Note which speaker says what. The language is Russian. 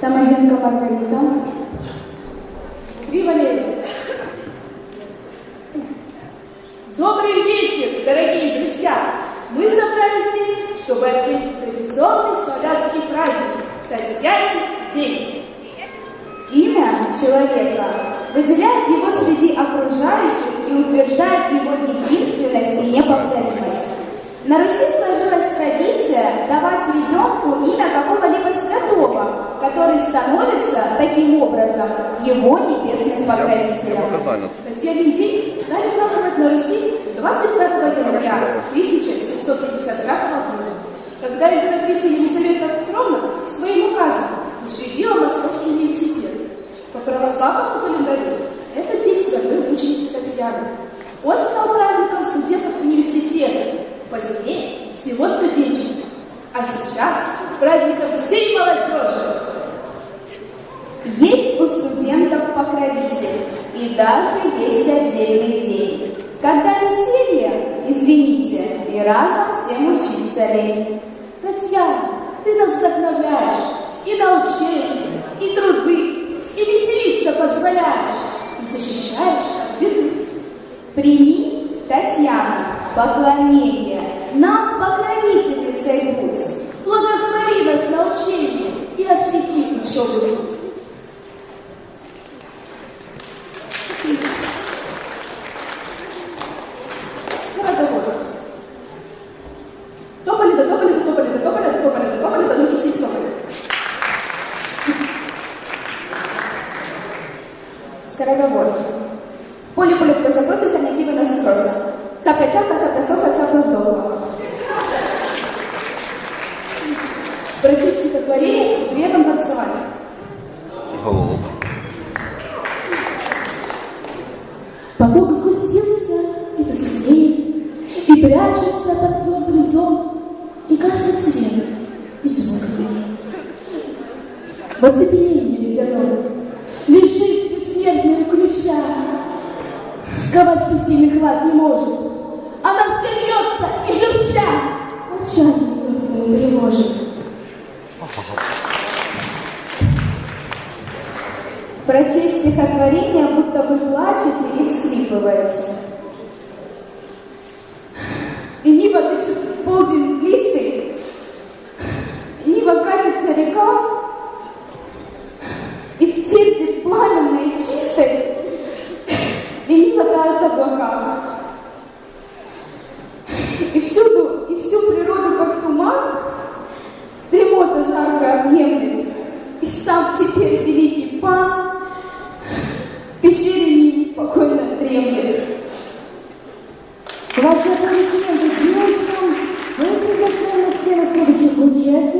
Speaker 1: Томазенко Маргарита.
Speaker 2: Три Валерия. Добрый вечер, дорогие друзья! Мы собрались здесь, чтобы отметить традиционный славянский праздник Татьянин день.
Speaker 1: Имя человека выделяет его среди окружающих и утверждает его единственность и неповторимость. На Руси сложилась традиция давать ребенку имя святого, который становится таким образом его небесным покровителем.
Speaker 2: Татьянин день стали праздновать на Руси с 25 января 1755 года, когда императрица Елизавета Петровна своим указом учредила Московский университет. По православному календарю это день святой мученицы Татьяны. Он стал праздником студентов университета, позднее всего студенчества, а сейчас праздником всей молодежи.
Speaker 1: Есть у студентов покровитель, и даже есть отдельный день. Когда веселье, извините, и разом всем учиться лень.
Speaker 2: Татьяна, ты нас вдохновляешь и на учение, и труды, и веселиться позволяешь, и защищаешь от беды.
Speaker 1: Прими, Татьяна, поклонение, нам покровительницей будь.
Speaker 2: Благослови нас на учение и освети учебный путь.
Speaker 1: Скороговорки. Поле поле проса проса, сорняки выносят проса. Цапля чапля, цапля соха, цапля сдохла.
Speaker 2: Прочесть стихотворение при этом танцевать. Поток сгустился и тускнеет, и прячется под твердым льдом, и гаснет свет, и звук. В оцепенении ледяном сковать всесильный хват не может. Она все льется и журча, не тревожит.
Speaker 1: Прочесть стихотворение, будто вы плачете и всхлипываете. Лениво дышит полдень листы, лениво катится река, от облака. И всюду, и всю природу, как туман, дремота жарко объемлет. И сам теперь великий пан в пещере непокойно дремлет. Ваши аплодисменты девушкам. Мы приглашаем на следующих участников.